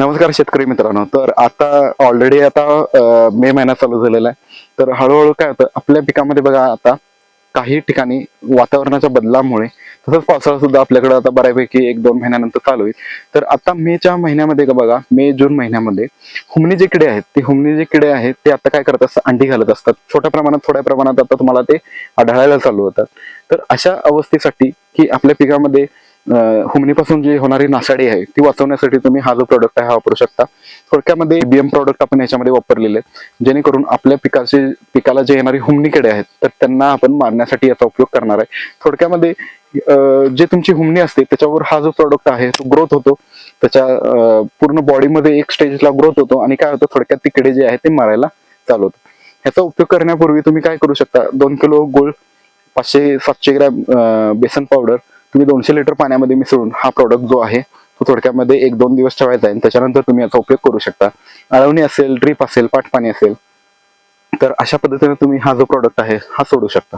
नमस्कार शेतकरी मित्रांनो. तर आता ऑलरेडी आता मे महिना चालू झालेला आहे. तर हळूहळू काय होतं आपल्या पिकामध्ये बघा आता काही ठिकाणी वातावरणाच्या बदलामुळे तसंच पावसाळा सुद्धा आपल्याकडे आता बऱ्यापैकी एक दोन महिन्यानंतर चालू होईल. तर आता मेच्या महिन्यामध्ये का बघा मे जून महिन्यामध्ये हुमणी जे किडे आहेत ते हुमणी जे किडे आहेत ते आता काय करत असतात अंडी घालत असतात. छोट्या प्रमाणात थोड्या प्रमाणात आता तुम्हाला ते आढळायला चालू होतात. तर अशा अवस्थेसाठी की आपल्या पिकामध्ये हुमणीपासून जी होणारी नासाडी आहे ती वाचवण्यासाठी तुम्ही हा जो प्रोडक्ट आहे हा वापरू शकता. थोडक्यामध्ये बीएम प्रोडक्ट आपण याच्यामध्ये वापरलेले आहेत. जेणेकरून आपल्या पिकाचे पिकाला जे येणारी हुमणी किडे आहेत तर त्यांना आपण मारण्यासाठी याचा उपयोग करणार आहे. थोडक्यामध्ये जे तुमची हुमणी असते त्याच्यावर हा जो प्रोडक्ट आहे तो ग्रोथ होतो. त्याच्या पूर्ण बॉडीमध्ये एक स्टेजला ग्रोथ होतो आणि काय होतं थोडक्यात तिकडे किडे जे आहे ते मारायला चालू होतं. ह्याचा उपयोग करण्यापूर्वी तुम्ही काय करू शकता? दोन किलो गुळ पाचशे सातशे ग्रॅम बेसन पावडर तुम्ही दोनशे लिटर पाण्यामध्ये मिसळून हा प्रोडक्ट जो आहे तो थोडक्यामध्ये एक दोन दिवस ठेवायचा आहे. त्याच्यानंतर तुम्ही याचा उपयोग करू शकता. अळवणी असेल ड्रीप असेल पाठपाणी असेल तर अशा पद्धतीने तुम्ही हा जो प्रॉडक्ट आहे हा सोडू शकता.